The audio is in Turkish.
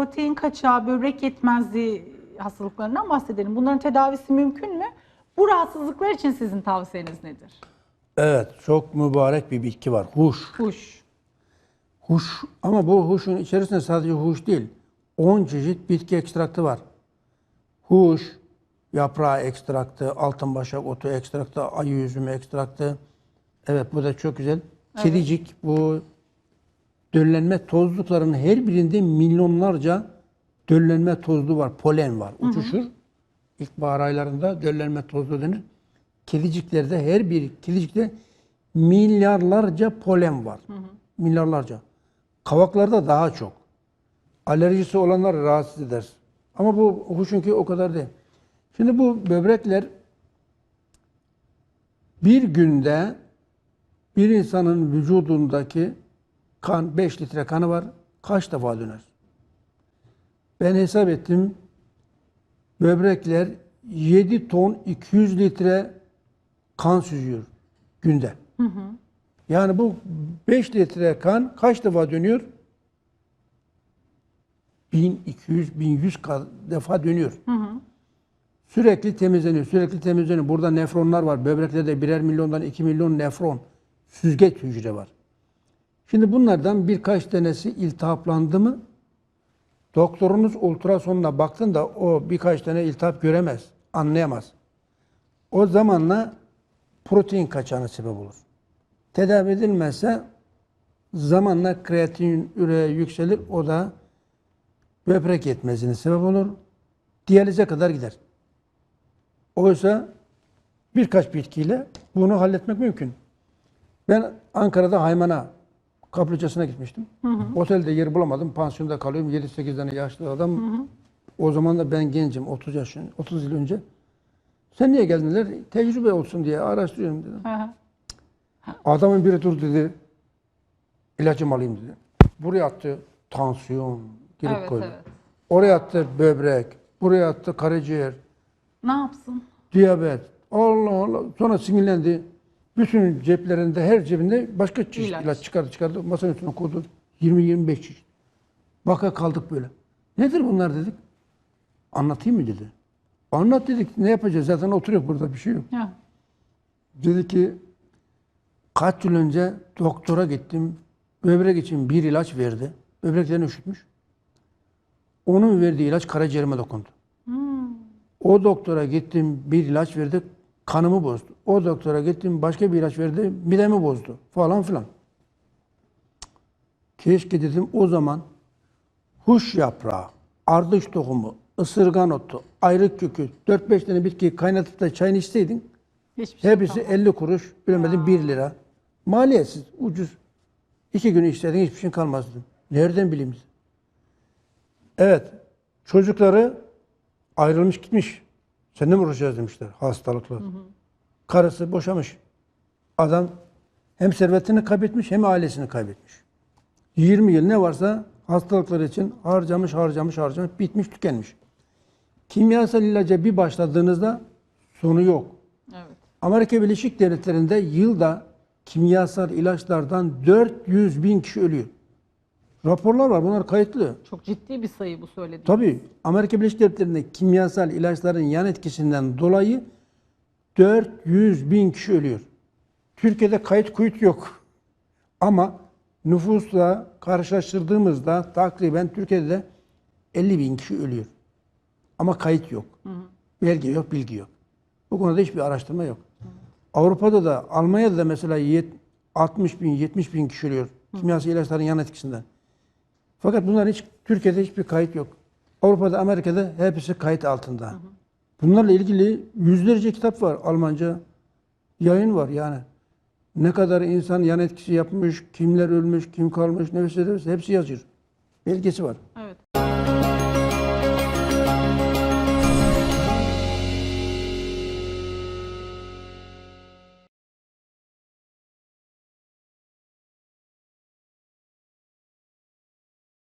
protein kaçağı, böbrek yetmezliği hastalıklarından bahsedelim. Bunların tedavisi mümkün mü? Bu rahatsızlıklar için sizin tavsiyeniz nedir? Evet, çok mübarek bir bitki var. Huş. Huş. Huş ama bu huşun içerisinde sadece huş değil. 10 çeşit bitki ekstraktı var. Huş, yaprağı ekstraktı, altın başak otu ekstraktı, ayı üzümü ekstraktı. Evet bu da çok güzel. Kedicik bu döllenme tozluklarının her birinde milyonlarca döllenme tozlu var, polen var, uçuşur. İlkbahar aylarında döllenme tozlu denir. Kediciklerde her bir kedicikte milyarlarca polen var. Milyarlarca. Kavaklarda daha çok. Alerjisi olanlar rahatsız eder. Ama bu huşunki o kadar değil. Şimdi bu böbrekler bir günde bir insanın vücudundaki kan 5 litre kanı var. Kaç defa döner? Ben hesap ettim. Böbrekler 7 ton 200 litre kan süzüyor günde. Yani bu 5 litre kan kaç defa dönüyor? 1200 1100 ka- defa dönüyor. Sürekli temizleniyor, sürekli temizleniyor. Burada nefronlar var. Böbreklerde birer milyondan 2 milyon nefron, süzgeç hücre var. Şimdi bunlardan birkaç tanesi iltihaplandı mı doktorunuz ultrasonuna baktığında o birkaç tane iltihap göremez, anlayamaz. O zamanla protein kaçağına sebep olur. Tedavi edilmezse zamanla kreatin üre yükselir. O da böbrek yetmezliğine sebep olur. Diyalize kadar gider. Oysa birkaç bitkiyle bunu halletmek mümkün. Ben Ankara'da Hayman'a kaplıcasına gitmiştim. Otelde yer bulamadım. Pansiyonda kalıyorum. 7-8 tane yaşlı adam. O zaman da ben gencim. 30 yaş, 30 yıl önce. Sen niye geldin dediler. Tecrübe olsun diye araştırıyorum dedim. Hı hı. Adamın biri dur dedi. İlacımı alayım dedi. Buraya attı tansiyon girip Evet, koydu. evet. Oraya attı böbrek. Buraya attı karaciğer. Ne yapsın? Diyabet. Allah Allah. Sonra sinirlendi. Bütün ceplerinde, her cebinde başka çeşit İlaç. ilaç, çıkardı çıkardı. Masanın üstüne koydu. 20-25 çeşit. Baka kaldık böyle. Nedir bunlar dedik. Anlatayım mı dedi. Anlat dedik. Ne yapacağız? Zaten oturuyor burada bir şey yok. Ya. Dedi ki kaç yıl önce doktora gittim. Böbrek için bir ilaç verdi. Böbreklerini üşütmüş. Onun verdiği ilaç karaciğerime dokundu. O doktora gittim bir ilaç verdi. Kanımı bozdu. O doktora gittim başka bir ilaç verdi. Midemi bozdu. Falan filan. Keşke dedim o zaman huş yaprağı, ardış tohumu, ısırgan otu, ayrık kökü, 4-5 tane bitkiyi kaynatıp da çayını içseydin Hiçbir şey Hepsi kalmadı. 50 kuruş, bilemedim 1 lira. Maliyetsiz, ucuz. İki gün işledin hiçbir şey kalmaz dedim. Nereden bileyim? Evet, çocukları ayrılmış gitmiş. Seninle mi uğraşacağız demişler hastalıklar. Karısı boşamış. Adam hem servetini kaybetmiş hem ailesini kaybetmiş. 20 yıl ne varsa hastalıkları için harcamış, harcamış, harcamış, bitmiş, tükenmiş. Kimyasal ilaca bir başladığınızda sonu yok. Evet. Amerika Birleşik Devletleri'nde yılda kimyasal ilaçlardan 400 bin kişi ölüyor. Raporlar var, bunlar kayıtlı. Çok ciddi bir sayı bu söylediğim. Tabii Amerika Birleşik Devletleri'nde kimyasal ilaçların yan etkisinden dolayı 400 bin kişi ölüyor. Türkiye'de kayıt kuyut yok. Ama nüfusla karşılaştırdığımızda takriben Türkiye'de de 50 bin kişi ölüyor. Ama kayıt yok. Belge yok, bilgi yok. Bu konuda hiçbir araştırma yok. Avrupa'da da, Almanya'da da mesela yet- 60 bin, 70 bin kişi ölüyor. Kimyasal ilaçların yan etkisinden. Fakat bunlar hiç Türkiye'de hiçbir kayıt yok. Avrupa'da, Amerika'da hepsi kayıt altında. Bunlarla ilgili yüzlerce kitap var. Almanca yayın var yani. Ne kadar insan yan etkisi yapmış, kimler ölmüş, kim kalmış, nefes nefes hepsi yazıyor. Belgesi var.